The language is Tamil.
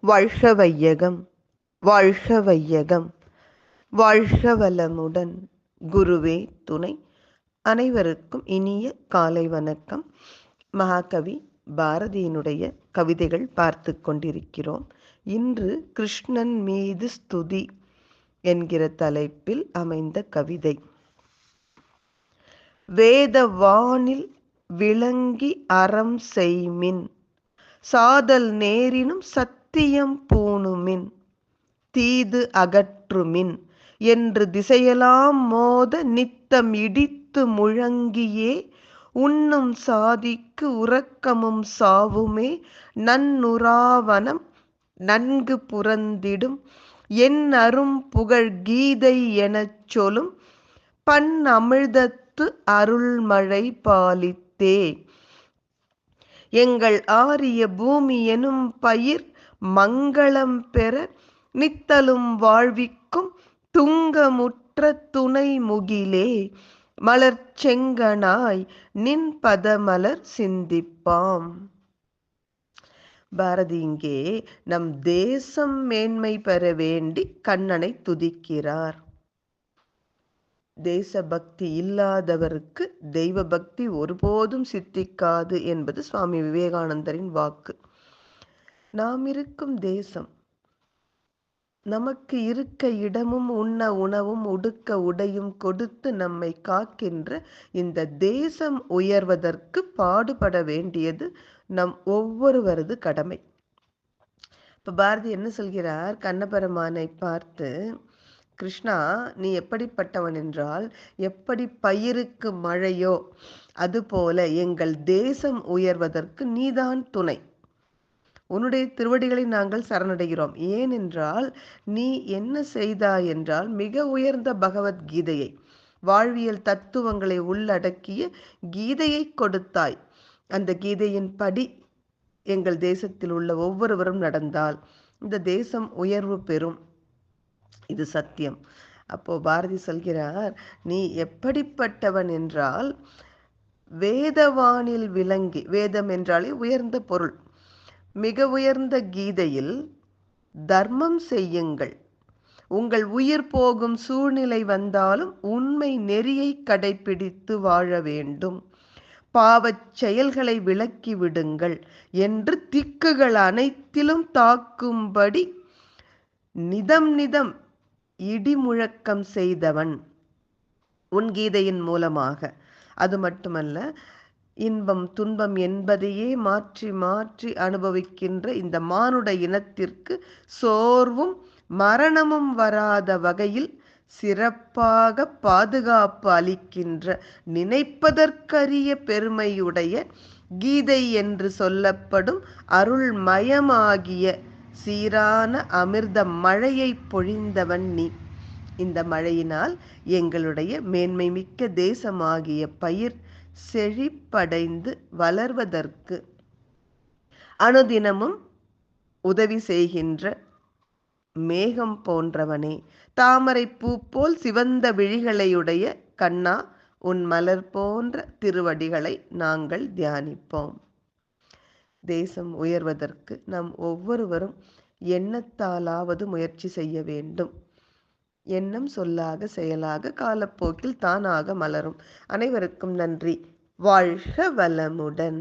வாழ்க வையகம் வாழ்க வையகம் வாழ்க வளமுடன். குருவே துணை அனைவருக்கும் இனிய காலை வணக்கம். மகாகவி பாரதியினுடைய கவிதைகள் பார்த்து கொண்டிருக்கிறோம். இன்று கிருஷ்ணன் மீது ஸ்துதி என்கிற தலைப்பில் அமைந்த கவிதை. வேத வானில் விளங்கி அறம் செய்மின் சாதல் நேரினும் சத் சத்தியம் பூணுமின் தீது அகற்றுமின் என்று திசையெல்லாம் மோத நித்தம் இடித்து முழங்கியே உண்ணும் சாதிக்கு உறக்கமும் சாவுமே நன்னுராவனம் நன்கு புறந்திடும் என் அரும் புகழ் கீதை எனச் சொல்லும் பன் அமிழ்தத்து அருள்மழை பாலித்தே. எங்கள் ஆரிய பூமி எனும் பயிர் மங்களம் பெற நித்தலும் வாழ்விக்கும் துங்கமுற்ற துணை முகிலே. மலர் செங்கனாய் நின் பதமலர் சிந்திப்பாம். பாரதி இங்கே நம் தேசம் மேன்மை பெற வேண்டி கண்ணனை துதிக்கிறார். தேசபக்தி இல்லாதவருக்கு தெய்வ பக்தி ஒருபோதும் சித்திக்காது என்பது சுவாமி விவேகானந்தரின் வாக்கு. நாம் இருக்கும் தேசம் நமக்கு இருக்க இடமும் உண்ண உணவும் உடுக்க உடையும் கொடுத்து நம்மை காக்கின்ற இந்த தேசம் உயர்வதற்கு பாடுபட வேண்டியது நம் ஒவ்வொருவரது கடமை. இப்போ பாரதி என்ன சொல்கிறார்? கண்ணபெருமானை பார்த்து கிருஷ்ணா நீ எப்படிப்பட்டவன் என்றால் எப்படி பயிருக்கு மழையோ அதுபோல எங்கள் தேசம் உயர்வதற்கு நீதான் துணை. உன்னுடைய திருவடிகளை நாங்கள் சரணடைகிறோம். ஏனென்றால் நீ என்ன செய்தாய் என்றால் மிக உயர்ந்த பகவத்கீதையை வாழ்வியல் தத்துவங்களை உள்ளடக்கிய கீதையை கொடுத்தாய். அந்த கீதையின் படி எங்கள் தேசத்தில் உள்ள ஒவ்வொருவரும் நடந்தால் இந்த தேசம் உயர்வு பெறும். இது சத்தியம். அப்போ பாரதி சொல்கிறார் நீ எப்படிப்பட்டவன் என்றால் வேதவானில் விளங்கி வேதம் என்றாலே உயர்ந்த பொருள். மிக உயர்ந்த கீதையில் தர்மம் செய்யுங்கள். உங்கள் உயிர் போகும் சூழ்நிலை வந்தாலும் உண்மை நெறியை கடைபிடித்து வாழ வேண்டும். பாவச் செயல்களை விலக்கி விடுங்கள் என்று திக்குகள் அனைத்திலும் தாக்கும்படி நிதம் நிதம் இடிமுழக்கம் செய்தவன். உன் கீதையின் மூலமாக. அது மட்டுமல்ல இன்பம் துன்பம் என்பதையே மாற்றி மாற்றி அனுபவிக்கின்ற இந்த மானுட இனத்திற்கு சோர்வும் மரணமும் வராத வகையில் சிறப்பாக பாதுகாப்பு அளிக்கின்ற நினைப்பதற்கரிய பெருமையுடைய கீதை என்று சொல்லப்படும் அருள்மயமாகிய சீரான அமிர்த மழையை பொழிந்தவன் நீ. இந்த மழையினால் எங்களுடைய மேன்மை மிக்க தேசமாகிய பயிர் செழிப்படைந்து வளர்வதற்கு அனுதினமும் உதவி செய்கின்ற மேகம் போன்றவனே. தாமரை பூ போல் சிவந்த விழிகளையுடைய கண்ணா உன் மலர் போன்ற திருவடிகளை நாங்கள் தியானிப்போம். தேசம் உயர்வதற்கு நாம் ஒவ்வொருவரும் எண்ணத்தாலாவது முயற்சி செய்ய வேண்டும். எண்ணம் சொல்லாக செயலாக காலப்போக்கில் தானாக மலரும். அனைவருக்கும் நன்றி. வாழ்க வளமுடன்.